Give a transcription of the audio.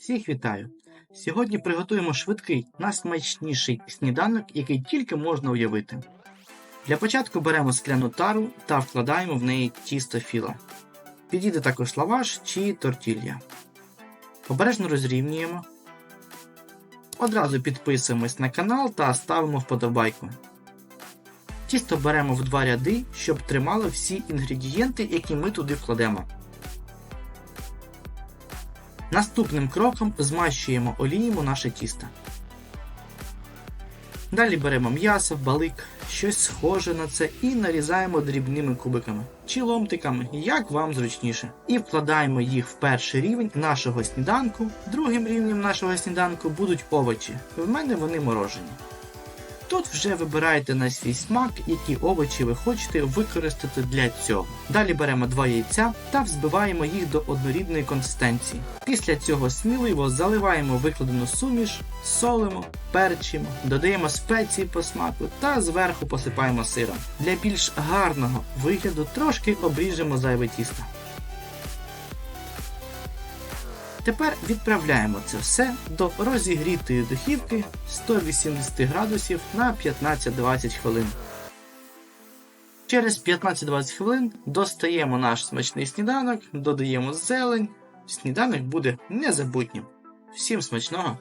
Всіх вітаю! Сьогодні приготуємо швидкий, найсмачніший сніданок, який тільки можна уявити. Для початку беремо скляну тару та вкладаємо в неї тісто філа. Підійде також лаваш чи тортілья. Обережно розрівнюємо. Одразу підписуємось на канал та ставимо вподобайку. Тісто беремо в два ряди, щоб тримало всі інгредієнти, які ми туди вкладемо. Наступним кроком змащуємо оліємо наше тісто. Далі беремо м'ясо, балик, щось схоже на це і нарізаємо дрібними кубиками чи ломтиками, як вам зручніше. І вкладаємо їх в перший рівень нашого сніданку. Другим рівнем нашого сніданку будуть овочі. В мене вони морожені. Тут вже вибираєте на свій смак, які овочі ви хочете використати для цього. Далі беремо два яйця та взбиваємо їх до однорідної консистенції. Після цього сміливо заливаємо викладену суміш, солимо, перчимо, додаємо спеції по смаку та зверху посипаємо сиром. Для більш гарного вигляду трошки обріжемо зайве тісто. Тепер відправляємо це все до розігрітої духівки 180 градусів на 15-20 хвилин. Через 15-20 хвилин достаємо наш смачний сніданок, додаємо зелень. Сніданок буде незабутнім. Всім смачного!